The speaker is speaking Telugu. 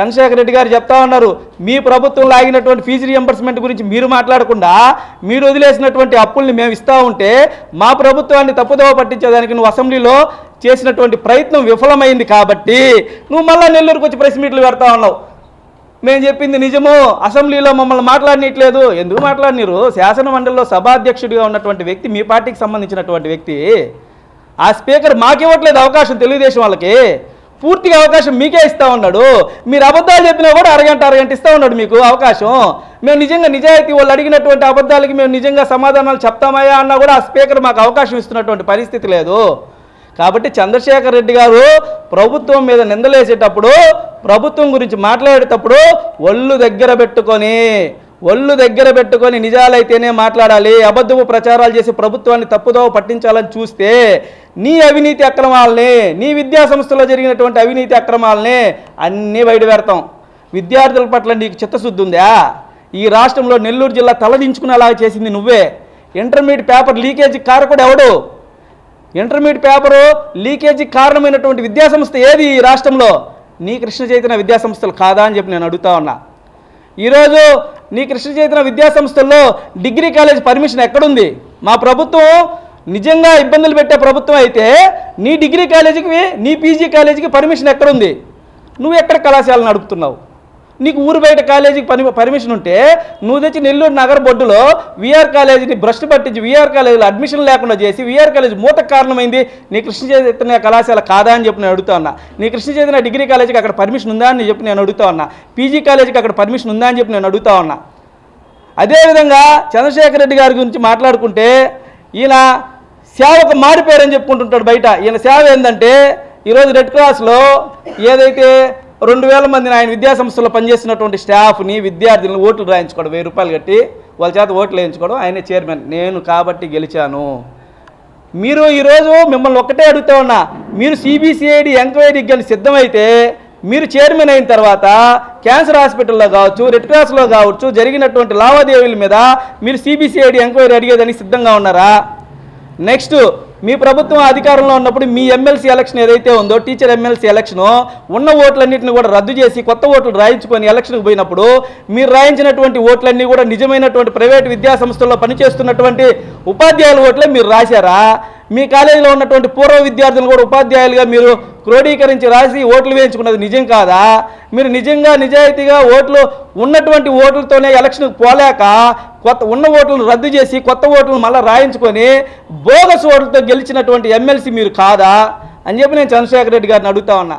చంద్రశేఖర్ రెడ్డి గారు చెప్తా ఉన్నారు మీ ప్రభుత్వం లాగినటువంటి ఫీజు రియంబర్స్మెంట్ గురించి మీరు మాట్లాడకుండా మీరు వదిలేసినటువంటి అప్పుల్ని మేము ఇస్తూ ఉంటే మా ప్రభుత్వాన్ని తప్పుదోవ పట్టించేదానికి నువ్వు అసెంబ్లీలో చేసినటువంటి ప్రయత్నం విఫలమైంది కాబట్టి నువ్వు మళ్ళీ నెల్లూరుకు వచ్చి ప్రెస్ మీట్లు పెడతా ఉన్నావు. మేము చెప్పింది నిజము అసెంబ్లీలో మమ్మల్ని మాట్లాడినట్లేదు ఎందుకు మాట్లాడినారు శాసన మండలిలో సభాధ్యక్షుడిగా ఉన్నటువంటి వ్యక్తి మీ పార్టీకి సంబంధించినటువంటి వ్యక్తి. ఆ స్పీకర్ మాకివ్వట్లేదు అవకాశం తెలుగుదేశం వాళ్ళకి. పూర్తిగా అవకాశం మీకే ఇస్తా ఉన్నాడు. మీరు అబద్ధాలు చెప్పినా కూడా అరగంట అరగంట ఇస్తా ఉన్నాడు మీకు అవకాశం. మేము నిజంగా నిజాయితీ వాళ్ళు అడిగినటువంటి అబద్ధాలకి మేము నిజంగా సమాధానాలు చెప్తామయ్యా అన్నా కూడా ఆ స్పీకర్ మాకు అవకాశం ఇస్తున్నటువంటి పరిస్థితి లేదు. కాబట్టి చంద్రశేఖర్ రెడ్డి గారు ప్రభుత్వం మీద నిందలేసేటప్పుడు ప్రభుత్వం గురించి మాట్లాడేటప్పుడు ఒళ్ళు దగ్గర పెట్టుకొని ఒళ్ళు దగ్గర పెట్టుకొని నిజాలైతేనే మాట్లాడాలి అబద్ధపు ప్రచారాలు చేసి ప్రభుత్వాన్ని తప్పుదోవ పట్టించాలని చూస్తే నీ అవినీతి అక్రమాలని నీ విద్యా సంస్థలో జరిగినటువంటి అవినీతి అక్రమాలని అన్నీ బయట పెడతాం విద్యార్థుల పట్ల నీకు చిత్తశుద్ధి ఉందా? ఈ రాష్ట్రంలో నెల్లూరు జిల్లా తలదించుకునేలాగా చేసింది నువ్వే. ఇంటర్మీడియట్ పేపర్ లీకేజీ కారకుడు ఎవడు? ఇంటర్మీడియట్ పేపరు లీకేజీ కారణమైనటువంటి విద్యాసంస్థ ఏది ఈ రాష్ట్రంలో? నీ కృష్ణ చైతన్య విద్యాసంస్థలు కాదా అని చెప్పి నేను అడుగుతా ఉన్నా. ఈరోజు నీ కృష్ణ చైతన్య విద్యాసంస్థల్లో డిగ్రీ కాలేజ్ పర్మిషన్ ఎక్కడుంది? మా ప్రభుత్వం నిజంగా ఇబ్బందులు పెట్టే ప్రభుత్వం అయితే నీ డిగ్రీ కాలేజీకి నీ పీజీ కాలేజీకి పర్మిషన్ ఎక్కడుంది? నువ్వు ఎక్కడ కళాశాల నడుపుతున్నావు? నీకు ఊరు బయట కాలేజీకి పని పర్మిషన్ ఉంటే నువ్వు తెచ్చి నెల్లూరు నగర బొడ్డులో విఆర్ కాలేజీని భ్రష్టు పట్టించి విఆర్ కాలేజీలో అడ్మిషన్ లేకుండా చేసి విఆర్ కాలేజీ మూత కారణమైంది. నీ కృష్ణ చైతన్య కళాశాల కాదా అని చెప్పి నేను అడుగుతా ఉన్నా. నీ కృష్ణ చైతన్య డిగ్రీ కాలేజీకి అక్కడ పర్మిషన్ ఉందా అని చెప్పి నేను అడుగుతా ఉన్నా. పీజీ కాలేజీకి అక్కడ పర్మిషన్ ఉందా అని చెప్పి నేను అడుగుతా ఉన్నా. అదేవిధంగా చంద్రశేఖర్ రెడ్డి గారి గురించి మాట్లాడుకుంటే ఈయన సేవకు మారిపోయారని చెప్పుకుంటుంటాడు బయట. ఈయన సేవ ఏంటంటే ఈరోజు రెడ్ క్రాస్లో ఏదైతే రెండు వేల మందిని ఆయన విద్యాసంస్థలో పనిచేస్తున్నటువంటి స్టాఫ్ని విద్యార్థులను ఓట్లు రాయించుకోవడం వెయ్యి రూపాయలు కట్టి వాళ్ళ చేత ఓట్లు వేయించుకోవడం ఆయనే చైర్మన్. నేను కాబట్టి గెలిచాను. మీరు ఈరోజు మిమ్మల్ని ఒక్కటే అడుగుతా ఉన్నా మీరు సిబిసిఐడి ఎంక్వైరీకి కానీ సిద్ధమైతే మీరు చైర్మన్ అయిన తర్వాత క్యాన్సర్ హాస్పిటల్లో కావచ్చు రెడ్ క్రాస్లో కావచ్చు జరిగినటువంటి లావాదేవీల మీద మీరు సిబిసిఐడి ఎంక్వైరీ అడిగేదానికి సిద్ధంగా ఉన్నారా? నెక్స్ట్ మీ ప్రభుత్వం అధికారంలో ఉన్నప్పుడు మీ ఎమ్మెల్సీ ఎలక్షన్ ఏదైతే ఉందో టీచర్ ఎమ్మెల్సీ ఎలక్షన్ ఉన్న ఓట్లన్నింటిని కూడా రద్దు చేసి కొత్త ఓట్లు రాయించుకొని ఎలక్షన్కి పోయినప్పుడు మీరు రాయించినటువంటి ఓట్లన్నీ కూడా నిజమైనటువంటి ప్రైవేట్ విద్యాసంస్థల్లో పనిచేస్తున్నటువంటి ఉపాధ్యాయుల ఓట్లే మీరు రాశారా? మీ కాలేజీలో ఉన్నటువంటి పూర్వ విద్యార్థులు కూడా ఉపాధ్యాయులుగా మీరు క్రోడీకరించి రాసి ఓట్లు వేయించుకున్నది నిజం కాదా? మీరు నిజంగా నిజాయితీగా ఓట్లు ఉన్నటువంటి ఓట్లతోనే ఎలక్షన్కి పోలేక కొత్త ఉన్న ఓట్లను రద్దు చేసి కొత్త ఓట్లను మళ్ళీ రాయించుకొని బోగస్ ఓట్లతో గెలిచినటువంటి ఎమ్మెల్సీ మీరు కాదా? అని చెప్పి నేను చంద్రశేఖర్ రెడ్డి గారిని అడుగుతా ఉన్నా.